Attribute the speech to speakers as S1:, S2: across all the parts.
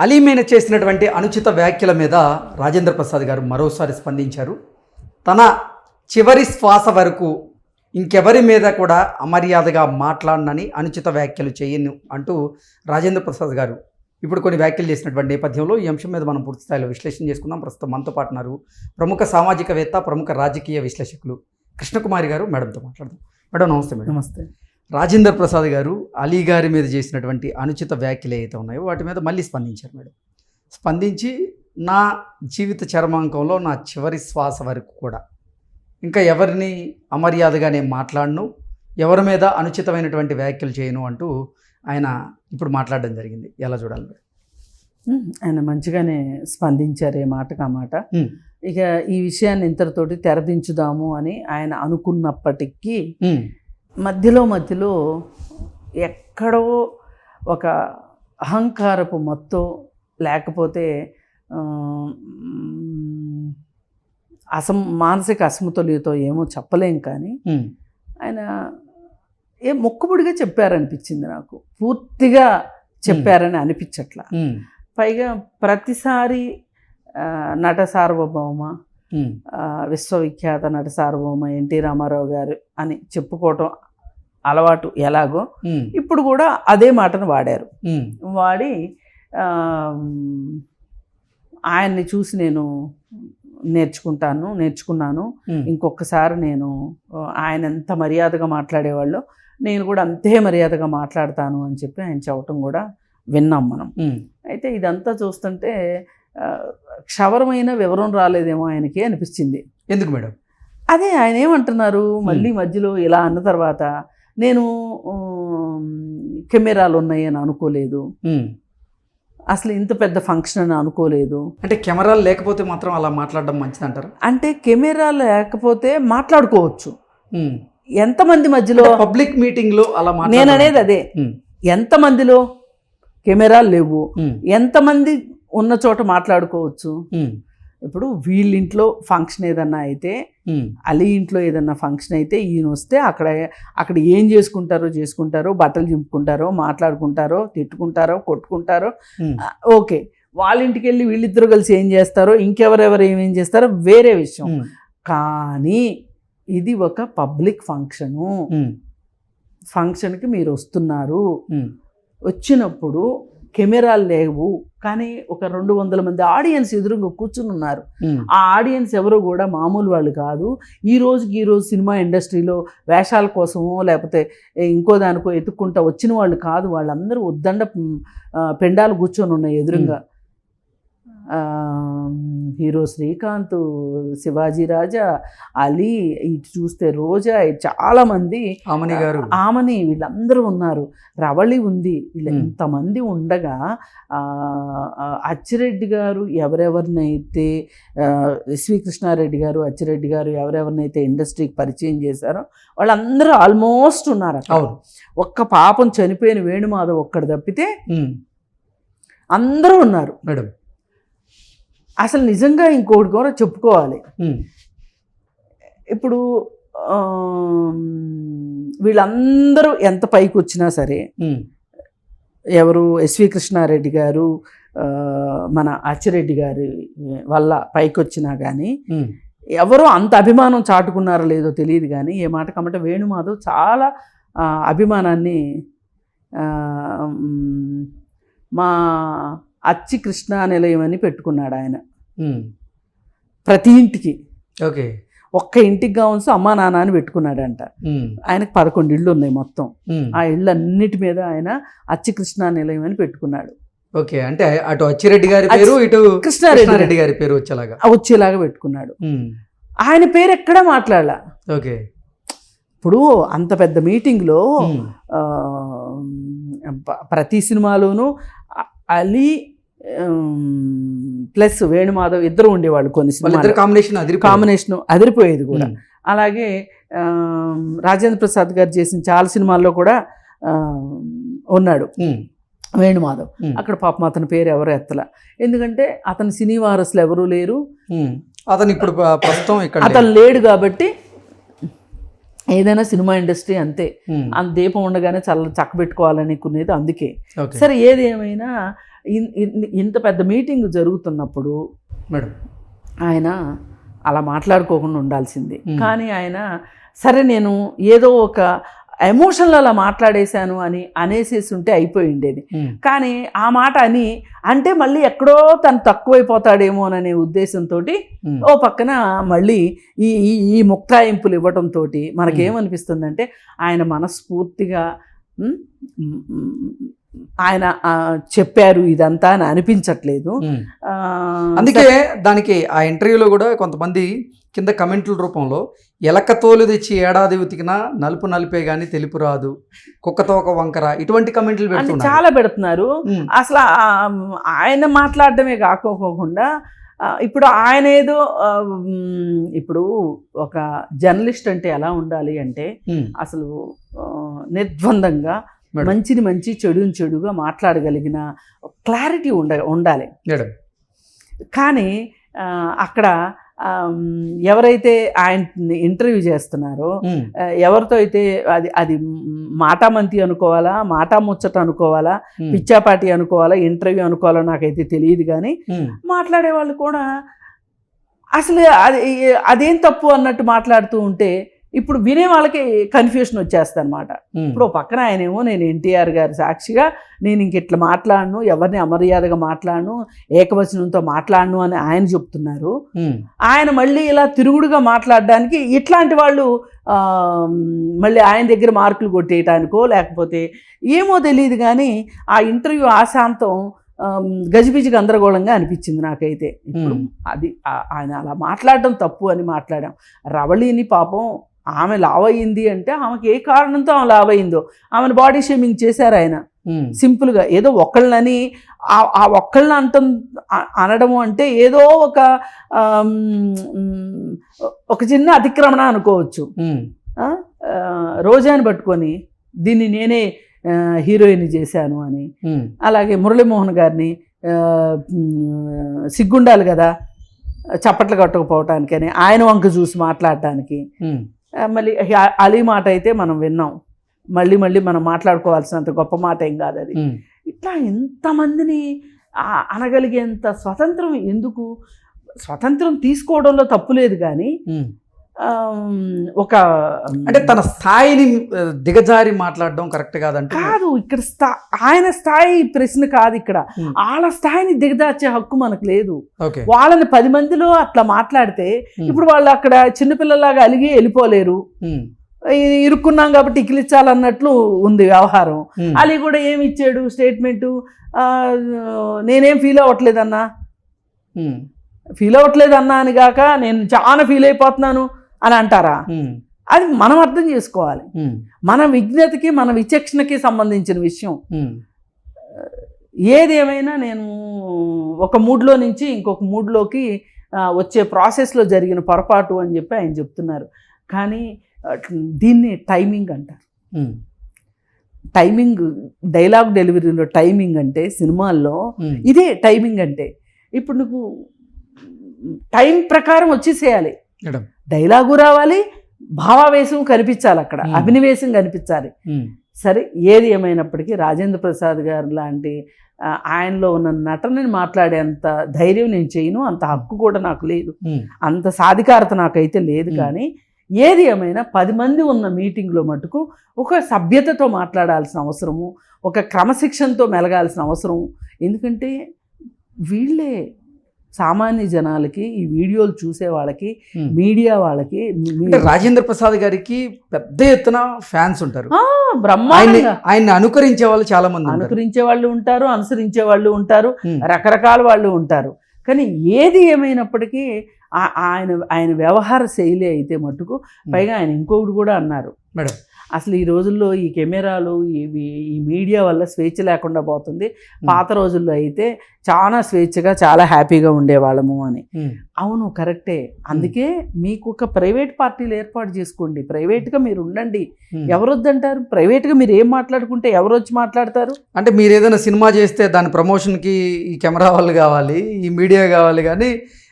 S1: అలీ చేసినటువంటి అనుచిత వ్యాఖ్యల మీద రాజేంద్ర ప్రసాద్ గారు మరోసారి స్పందించారు. తన చివరి శ్వాస వరకు ఇంకెవరి మీద కూడా అమర్యాదగా మాట్లాడనని అనుచిత వ్యాఖ్యలు చేయను అంటూ రాజేంద్ర ప్రసాద్ గారు ఇప్పుడు కొన్ని వ్యాఖ్యలు చేసినటువంటి నేపథ్యంలో ఈ అంశం మీద మనం పూర్తి స్థాయిలో విశ్లేషణ చేసుకుందాం. ప్రస్తుతం మనతో పాటు ఉన్నారు ప్రముఖ సామాజికవేత్త ప్రముఖ రాజకీయ విశ్లేషకులు కృష్ణకుమారి గారు. మేడంతో మాట్లాడదాం. మేడం నమస్తే మేడం.
S2: నమస్తే.
S1: రాజేందర్ ప్రసాద్ గారు అలీ గారి మీద చేసినటువంటి అనుచిత వ్యాఖ్యలు ఏవైతే ఉన్నాయో వాటి మీద మళ్ళీ స్పందించారు మేడం. స్పందించి నా జీవిత చర్మాంకంలో నా చివరి శ్వాస వరకు కూడా ఇంకా ఎవరిని అమర్యాదగా నేను మాట్లాడను ఎవరి మీద అనుచితమైనటువంటి వ్యాఖ్యలు చేయను అంటూ ఆయన ఇప్పుడు మాట్లాడడం జరిగింది. ఎలా చూడాలి మేడం?
S2: ఆయన మంచిగానే స్పందించారు ఏ మాటకు ఆ మాట. ఇక ఈ విషయాన్ని ఇంతటితోటి తెరదించుదాము అని ఆయన అనుకున్నప్పటికీ మధ్యలో మధ్యలో ఎక్కడో ఒక అహంకారపు మత్తు లేకపోతే అసం మానసిక అసమతుల్యతో ఏమో చెప్పలేం కానీ ఆయన ఏ మొక్కుబడిగా చెప్పారనిపించింది నాకు. పూర్తిగా చెప్పారని అనిపించట్లా. పైగా ప్రతిసారి నట సార్వభౌమ విశ్వవిఖ్యాత నట సార్వభౌమ ఎన్టీ రామారావు గారు అని చెప్పుకోవటం అలవాటు ఎలాగో ఇప్పుడు కూడా అదే మాటను వాడారు. వాడి ఆయన్ని చూసి నేను నేర్చుకుంటాను నేర్చుకున్నాను. ఇంకొకసారి నేను ఆయన ఎంత మర్యాదగా మాట్లాడేవాళ్ళు నేను కూడా అంతే మర్యాదగా మాట్లాడతాను అని చెప్పి ఆయన చెప్పటం కూడా విన్నాం మనం. అయితే ఇదంతా చూస్తుంటే క్షవరమైన వివరం రాలేదేమో ఆయనకి అనిపించింది.
S1: ఎందుకు మేడం?
S2: అదే ఆయన ఏమంటున్నారు మళ్ళీ మధ్యలో ఇలా అన్న తర్వాత నేను కెమెరాలు ఉన్నాయి అని అనుకోలేదు. అసలు ఇంత పెద్ద ఫంక్షన్ అని అనుకోలేదు.
S1: అంటే కెమెరాలు లేకపోతే మాత్రం అలా మాట్లాడడం మంచిది అంటారు
S2: అంటే కెమెరా లేకపోతే మాట్లాడుకోవచ్చు. ఎంతమంది మధ్యలో
S1: పబ్లిక్ మీటింగ్లో అలా
S2: నేను అనేది అదే. ఎంతమందిలో కెమెరాలు లేవు. ఎంతమంది ఉన్న చోట మాట్లాడుకోవచ్చు. ఇప్పుడు వీళ్ళింట్లో ఫంక్షన్ ఏదన్నా అయితే అలీ ఇంట్లో ఏదన్నా ఫంక్షన్ అయితే ఈయన వస్తే అక్కడ అక్కడ ఏం చేసుకుంటారో చేసుకుంటారో బట్టలు చింపుకుంటారో మాట్లాడుకుంటారో తిట్టుకుంటారో కొట్టుకుంటారో ఓకే వాళ్ళ ఇంటికి వెళ్ళి వీళ్ళిద్దరు కలిసి ఏం చేస్తారో ఇంకెవరెవరు ఏమేం చేస్తారో వేరే విషయం. కానీ ఇది ఒక పబ్లిక్ ఫంక్షను. ఫంక్షన్కి మీరు వస్తున్నారు. వచ్చినప్పుడు కెమెరాలు లేవు. కానీ ఒక రెండు వందల మంది ఆడియన్స్ ఎదురుగా కూర్చుని ఉన్నారు. ఆ ఆడియన్స్ ఎవరు కూడా మామూలు వాళ్ళు కాదు. ఈ రోజుకి ఈ రోజు సినిమా ఇండస్ట్రీలో వేషాల కోసమో లేకపోతే ఇంకో దానికో ఎత్తుక్కుంటా వచ్చిన వాళ్ళు కాదు. వాళ్ళందరూ ఉద్దండ పెండాలు కూర్చొని ఉన్నాయి ఎదురుగా. హీరో శ్రీకాంత్ శివాజీ రాజా అలీ ఇటు చూస్తే రోజా చాలామంది
S1: ఆమని గారు.
S2: ఆమని వీళ్ళందరూ ఉన్నారు. రవళి ఉంది. వీళ్ళు. ఇంతమంది ఉండగా అచ్చిరెడ్డి గారు ఎవరెవరినైతే ఆ, ఎస్వి కృష్ణారెడ్డి గారు అచ్చిరెడ్డి గారు ఎవరెవరినైతే ఇండస్ట్రీకి పరిచయం చేశారో వాళ్ళందరూ ఆల్మోస్ట్ ఉన్నారు అక్కడ.
S1: అవును.
S2: ఒక్క పాపం చనిపోయిన వేణుమాధవ్ ఒక్కడు తప్పితే అందరూ ఉన్నారు.
S1: మేడం.
S2: అసలు నిజంగా ఇంకోటి కూడా చెప్పుకోవాలి. ఇప్పుడు వీళ్ళందరూ ఎంత పైకి వచ్చినా సరే ఎవరు ఎస్వి కృష్ణారెడ్డి గారు మన అచ్చిరెడ్డి గారి వల్ల పైకి వచ్చినా కానీ ఎవరో అంత అభిమానం చాటుకున్నారో లేదో తెలియదు కానీ ఏ మాట కమ్మట వేణుమాధవ్ చాలా అభిమానాన్ని మ్, అచ్చి కృష్ణా నిలయం అని పెట్టుకున్నాడు ఆయన ప్రతి ఇంటికి.
S1: ఓకే.
S2: ఒక్క ఇంటికి కావచ్చు అమ్మా నాన్న అని పెట్టుకున్నాడంట. ఆయనకు పదకొండు ఇళ్ళు ఉన్నాయి మొత్తం. ఆ ఇళ్ళు అన్నిటి మీద ఆయన అచ్చి కృష్ణా నిలయం అని పెట్టుకున్నాడు.
S1: ఓకే. అంటే అటు అచ్చిరెడ్డి గారి పేరు ఇటు
S2: కృష్ణారెడ్డి
S1: కృష్ణారెడ్డి గారి పేరు వచ్చేలాగా.
S2: వచ్చేలాగా పెట్టుకున్నాడు. ఆయన పేరు ఎక్కడా మాట్లాడాల.
S1: ఓకే.
S2: ఇప్పుడు అంత పెద్ద మీటింగ్లో ప్రతి సినిమాలోనూ అలీ ప్లస్ వేణుమాధవ్ ఇద్దరు ఉండేవాళ్ళు కొన్ని సినిమాలు.
S1: కాంబినేషన్ అది
S2: కాంబినేషన్ అదిరిపోయేది కూడా. అలాగే రాజేంద్ర ప్రసాద్ గారు చేసిన చాలా సినిమాల్లో కూడా ఉన్నాడు వేణుమాధవ్. అక్కడ పాపం అతని పేరు ఎవరు ఎత్తల. ఎందుకంటే అతని సినీ వారసులు ఎవరూ లేరు.
S1: అతను ఇప్పుడు ప్రస్తుతం ఇక్కడ
S2: అతను లేడు కాబట్టి ఏదైనా సినిమా ఇండస్ట్రీ అంతే. అంత దీపం ఉండగానే చల్ల చక్కబెట్టుకోవాలని కొనేది అందుకే. సరే ఏది ఏమైనా ఇన్- ఇన్- ఇంత పెద్ద మీటింగ్ జరుగుతున్నప్పుడు
S1: మేడం.
S2: ఆయన అలా మాట్లాడుకోకుండా ఉండాల్సింది. కానీ ఆయన సరే నేను ఏదో ఒక ఎమోషన్లో అలా మాట్లాడేశాను అని అనేసేసి ఉంటే అయిపోయి ఉండేది. కానీ ఆ మాట అని అంటే మళ్ళీ ఎక్కడో తను తక్కువైపోతాడేమో అనే ఉద్దేశంతో ఓ పక్కన మళ్ళీ ఈ ఈ ముక్తాయింపులు ఇవ్వటంతో మనకేమనిపిస్తుందంటే ఆయన మనస్ఫూర్తిగా ఆయన చెప్పారు ఇదంతా అని అనిపించట్లేదు.
S1: అందుకే దానికి ఆ ఇంటర్వ్యూలో కూడా కొంతమంది కింద కమెంట్ల రూపంలో ఎలక తోలు తెచ్చి ఏడాది ఉతికినా నలుపు నలిపే గాని తెలుపు రాదు కుక్కతో ఒక వంకర ఇటువంటి కమెంట్లు పెడుతున్నారు.
S2: చాలా పెడుతున్నారు. అసలు ఆయన మాట్లాడడమే కాకోకుండా ఇప్పుడు ఆయన ఏదో ఇప్పుడు ఒక జర్నలిస్ట్ అంటే ఎలా ఉండాలి అంటే అసలు నిర్ద్వందంగా. మంచిని మంచి చెడుని చెడుగా మాట్లాడగలిగిన క్లారిటీ ఉండ ఉండాలి. కానీ అక్కడ ఎవరైతే ఆయన ఇంటర్వ్యూ చేస్తున్నారో ఎవరితో అయితే అది అది మాటామంతి అనుకోవాలా మాటా ముచ్చట అనుకోవాలా పిచ్చాపాటి అనుకోవాలా ఇంటర్వ్యూ అనుకోవాలా నాకైతే తెలియదు కానీ మాట్లాడే వాళ్ళు కూడా అసలు అది అదేం తప్పు అన్నట్టు మాట్లాడుతూ ఉంటే ఇప్పుడు వినే వాళ్ళకి కన్ఫ్యూషన్ వచ్చేస్తుంది అనమాట ఇప్పుడు పక్కన ఆయనేమో నేను ఎన్టీఆర్ గారి సాక్షిగా నేను ఇంక ఇట్లా మాట్లాడను ఎవరిని అమర్యాదగా మాట్లాడను ఏకవచనంతో మాట్లాడను అని ఆయన చెప్తున్నారు. ఆయన మళ్ళీ ఇలా తిరుగుడుగా మాట్లాడడానికి ఇట్లాంటి వాళ్ళు మళ్ళీ ఆయన దగ్గర మార్కులు కొట్టేయటానికో లేకపోతే ఏమో తెలియదు కానీ ఆ ఇంటర్వ్యూ ఆశాంతం గజిబిజి గందరగోళంగా అనిపించింది నాకైతే. ఇప్పుడు. అది ఆయన అలా మాట్లాడడం తప్పు అని మాట్లాడాం. రవళిని పాపం ఆమె లావ్ అయ్యింది అంటే ఆమెకి ఏ కారణంతో ఆమె లావ్ అయిందో ఆమెను బాడీ షేమింగ్ చేశారు ఆయన. సింపుల్గా ఏదో ఒక్కళ్ళని ఆ- ఒక్కళ్ళని అంటం అనడము అంటే ఏదో ఒక ఒక చిన్న అతిక్రమణ అనుకోవచ్చు. రోజాని పట్టుకొని దీన్ని నేనే హీరోయిన్ చేశాను అని. అలాగే మురళీమోహన్ గారిని సిగ్గుండాలి కదా చప్పట్లు కట్టకపోవటానికని ఆయన వంక చూసి మాట్లాడటానికి. మళ్ళీ అలీ మాట అయితే మనం విన్నాం. మళ్ళీ మళ్ళీ మనం మాట్లాడుకోవాల్సినంత గొప్ప మాట ఏం కాదు అది. ఇట్లా ఎంతమందిని అనగలిగేంత స్వతంత్రం ఎందుకు? స్వతంత్రం తీసుకోవడంలో తప్పు లేదు కానీ ఒక
S1: అంటే తన స్థాయిని దిగజారి మాట్లాడడం కరెక్ట్ కాదంటే
S2: కాదు ఇక్కడ స్థా ఆయన స్థాయి ప్రశ్న కాదు ఇక్కడ.
S1: Hmm.
S2: వాళ్ళ స్థాయిని దిగదార్చే హక్కు మనకు లేదు. వాళ్ళని పది మందిలో అట్లా మాట్లాడితే
S1: Hmm.
S2: ఇప్పుడు వాళ్ళు అక్కడ చిన్నపిల్లలాగా అలిగి వెళ్ళిపోలేరు. ఇ- ఇరుక్కున్నాం కాబట్టి ఇకిలిచ్చాలన్నట్లు ఉంది వ్యవహారం. అలీ కూడా ఏమి ఇచ్చాడు? స్టేట్మెంటు నేనేం ఫీల్ అవ్వట్లేదన్నా? ఫీల్ అవ్వట్లేదన్నా అని కాక నేను చాలా ఫీల్ అయిపోతున్నాను. అని అంటారా? అది మనం అర్థం చేసుకోవాలి. మన విజ్ఞతకి మన విచక్షణకి సంబంధించిన విషయం.
S1: ఉమ్,
S2: ఏది ఏమైనా నేను ఒక మూడ్లో నుంచి ఇంకొక మూడ్లోకి వచ్చే ప్రాసెస్లో జరిగిన పొరపాటు అని చెప్పి ఆయన చెప్తున్నారు. కానీ దీన్ని టైమింగ్ అంటారు. టైమింగ్ డైలాగ్ డెలివరీలో టైమింగ్ అంటే సినిమాల్లో ఇదే టైమింగ్ అంటే. ఇప్పుడు నువ్వు టైం ప్రకారం వచ్చేసేయాలి. డైలాగు రావాలి భావావేశం కనిపించాలి అక్కడ. అభినవేశం కనిపించాలి. సరే ఏది ఏమైనప్పటికీ రాజేంద్ర ప్రసాద్ గారు లాంటి ఆయనలో ఉన్న నటనని మాట్లాడేంత ధైర్యం నేను చేయను అంత హక్కు కూడా నాకు లేదు. అంత సాధికారత నాకైతే లేదు. కానీ ఏది ఏమైనా పది మంది ఉన్న మీటింగ్లో మటుకు ఒక సభ్యతతో మాట్లాడాల్సిన అవసరము ఒక క్రమశిక్షణతో మెలగాల్సిన అవసరం ఎందుకంటే వీళ్ళే సామాన్య జనాలకి ఈ వీడియోలు చూసే వాళ్ళకి. మీడియా వాళ్ళకి
S1: రాజేంద్ర ప్రసాద్ గారికి పెద్ద ఎత్తున ఫ్యాన్స్ ఉంటారు.
S2: ఆ,
S1: ఆయన్ని
S2: బ్రహ్మాండంగా.
S1: ఆయన్ని అనుకరించే వాళ్ళు చాలా మంది
S2: అనుకరించే వాళ్ళు ఉంటారు అనుసరించే వాళ్ళు ఉంటారు రకరకాల వాళ్ళు ఉంటారు. కానీ ఏది ఏమైనప్పటికీ ఆయన ఆయన వ్యవహార శైలి అయితే మట్టుకు పైగా ఆయన ఇంకొకటి కూడా అన్నారు.
S1: మేడం
S2: అసలు ఈ రోజుల్లో ఈ కెమెరాలు ఇవి ఈ మీడియా వల్ల స్వేచ్ఛ లేకుండా పోతుంది. పాత రోజుల్లో అయితే చాలా స్వేచ్ఛగా చాలా హ్యాపీగా ఉండేవాళ్ళము అని. అవును కరెక్టే. అందుకే మీకు ఒక ప్రైవేట్ పార్టీలు ఏర్పాటు చేసుకోండి. ప్రైవేట్గా మీరు ఉండండి. ఎవరు వద్దంటారు ప్రైవేట్గా మీరు ఏం మాట్లాడుకుంటే ఎవరు వచ్చి మాట్లాడతారు?
S1: అంటే మీరు ఏదైనా సినిమా చేస్తే దాని ప్రమోషన్కి ఈ కెమెరా వాళ్ళు కావాలి ఈ మీడియా కావాలి కానీ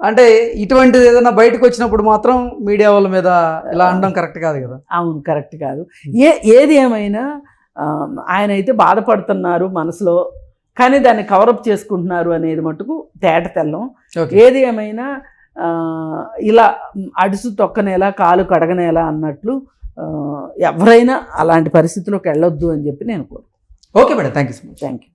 S1: అంటే ఇటువంటిది ఏదైనా బయటకు వచ్చినప్పుడు మాత్రం మీడియా వాళ్ళ మీద ఇలా అనడం కరెక్ట్ కాదు కదా?
S2: అవును కరెక్ట్ కాదు. ఏ ఏది ఏమైనా ఆయన అయితే బాధపడుతున్నారు మనసులో కానీ దాన్ని కవరప్ చేసుకుంటున్నారు అనేది మటుకు తేట తెల్లం. ఏది ఏమైనా ఇలా అడుసు తొక్కనేలా కాలు కడగనేలా అన్నట్లు ఎవరైనా అలాంటి పరిస్థితిలోకి వెళ్ళొద్దు అని చెప్పి నేను కోరు
S1: okay madam thank you so much.
S2: Thank you